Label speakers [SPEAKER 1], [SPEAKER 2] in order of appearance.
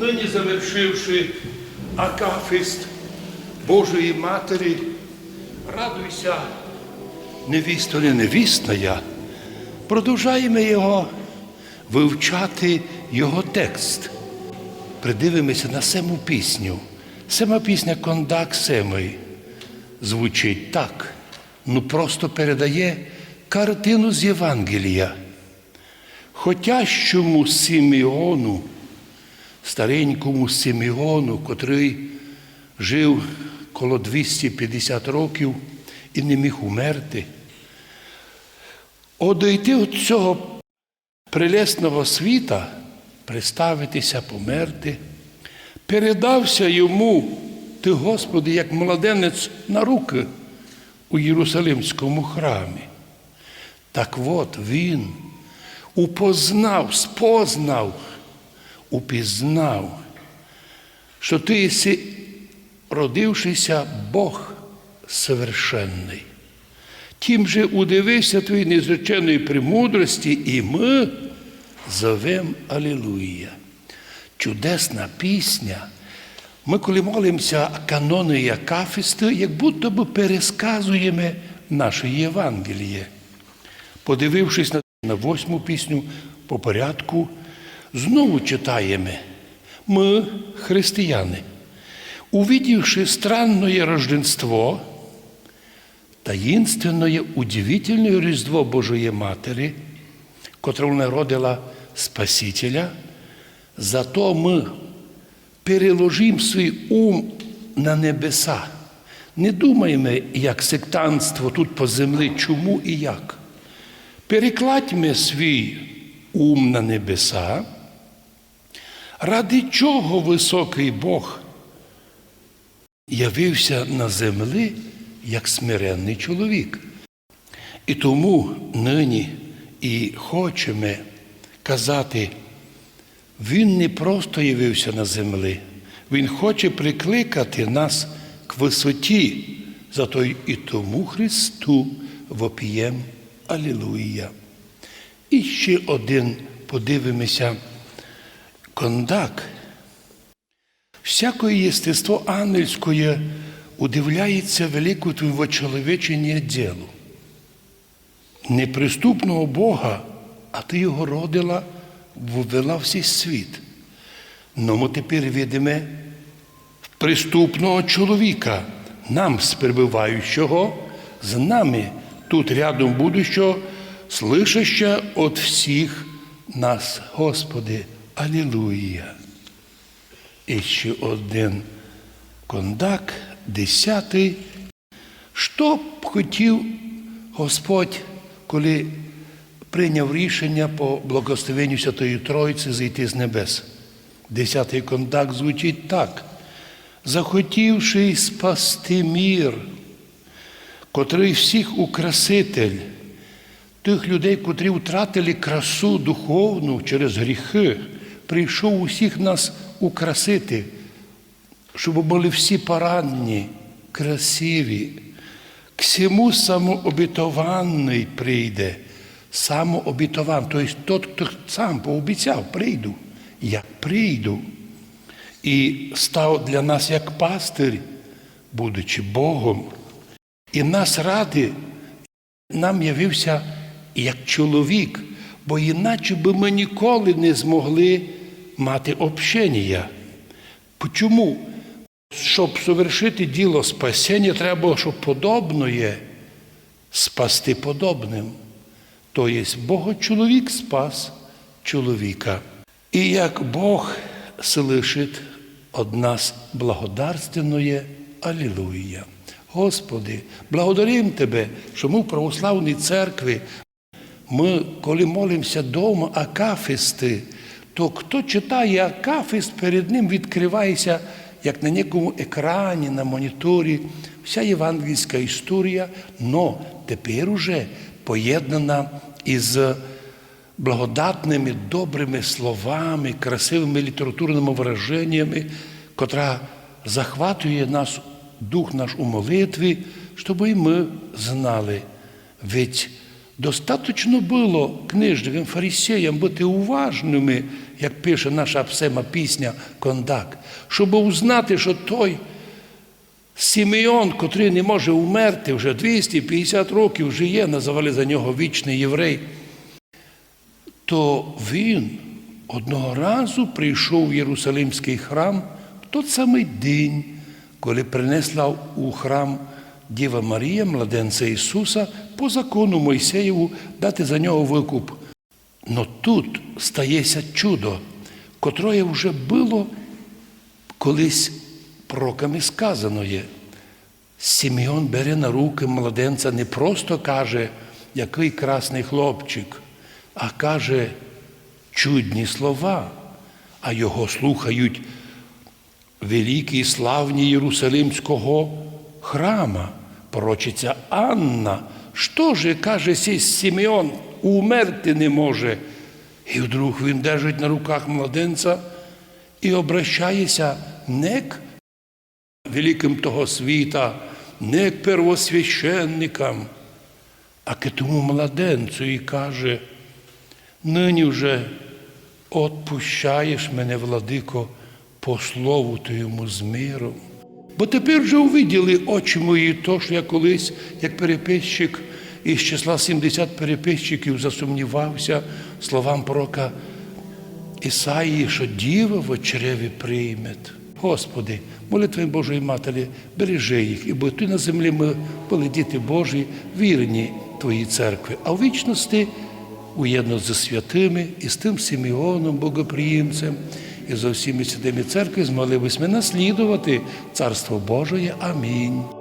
[SPEAKER 1] Нині завершивши акафист Божої Матері, радуйся, невісто не невісна я, продовжаємо його вивчати його текст. Придивимося на саму пісню. Сама пісня Кондак Семий звучить так, ну просто передає картину з Євангелія. Хотящому Симеону, старенькому Симеону, котрий жив коло 250 років і не міг умерти, одійти від цього прелесного світа, приставитися, померти, передався йому, ти, Господи, як младенець на руки у Єрусалимському храмі. Так от він упознав, спознав, упізнав, що ти єси родившийся Бог совершенний. Тим же удивився твої незреченої премудрості, і ми зовем Алілуя. Чудесна пісня. Ми, коли молимося канони і акафісти, як будто би пересказуємо наше Євангеліє. Подивившись на восьму пісню по порядку, знову читаємо. Ми, християни, увидівши странное рождество, таїнственное, удивительное Різдво Божої Матері, котре народила Спасителя, зато ми переложимо свій ум на небеса. Не думаємо, як сектантство тут по землі, чому і як. Перекладьмо свій ум на небеса, ради чого високий Бог явився на землі як смиренний чоловік. І тому нині і хочемо казати, Він не просто явився на землі, Він хоче прикликати нас к висоті, зато і тому Христу вопієм Алілуя. І ще один подивимося кондак. Всякое єстество ангельськое удивляється велику твоего чоловічення ділу. Неприступного Бога, а ти його родила, ввела всій світ. Но ми тепер видимо приступного чоловіка, нам, сприбуваючого, з нами тут рядом будущого, слышаща от всіх нас, Господи, Алілуя. І ще один кондак, десятий. Що б хотів Господь, коли прийняв рішення по благословенню Святої Троїці зійти з небес? Десятий кондак звучить так. Захотівши спасти мір, котрий всіх украситель, тих людей, котрі втратили красу духовну через гріхи, прийшов усіх нас украсити, щоб були всі поранені, красиві. К всьому самообітований прийде, самообітован, тобто тот, хто сам пообіцяв, прийду, я прийду. І став для нас як пастир, будучи Богом, і нас ради нам явився як чоловік, бо іначе би ми ніколи не змогли мати общення. Чому? Щоб совершити діло спасіння, треба, щоб подобне спасти подобним. Тобто Бог чоловік спас чоловіка. І як Бог слышить од нас благодарственное Алілуя. Господи, благодарим Тебе, що ми в православній церкві, ми, коли молимося вдома акафисти, то хто читає акафист, перед ним відкривається, як на некому екрані, на моніторі, вся євангельська історія, но тепер уже поєднана із благодатними, добрими словами, красивими літературними вираженнями, котра захватує нас, дух наш у молитві, щоб і ми знали, ведь Достаточно було книжникам, фарисеям бути уважними, як пише наша псема пісня Кондак, щоб узнати, що той Сімеон, котрий не може умерти, вже 250 років живе, називали за нього вічний єврей, то він одного разу прийшов в Єрусалимський храм в той самий день, коли принесла у храм Діва Марія, младенця Ісуса, по закону Мойсеєву дати за нього викуп. Но тут стається чудо, котроє вже було колись пророками сказано є. Бере на руки младенця, не просто каже, який красний хлопчик, а каже чудні слова, а його слухають великі і славні Єрусалимського храма, пророчиця Анна. Що же, каже сій Сімеон, умерти не може. І вдруг він держить на руках младенця і обращається не к великим того світа, не к первосвященникам, а к тому младенцю і каже, нині вже отпущаєш мене, владико, по слову твоєму з миром. Бо тепер вже увиділи очі мої, то, що я колись, як переписчик із числа 70 переписчиків засумнівався словам пророка Ісаїї, що діва в очреві прийме. Господи, молитви Божої Матері, бережи їх, і бо ти на землі ми були діти Божі, вірні Твоїй церкві, а в вічності уєдно зі святими і з тим Симеоном, Богоприємцем, і за всіми святими церкви змоливись ми наслідувати Царство Божоє. Амінь.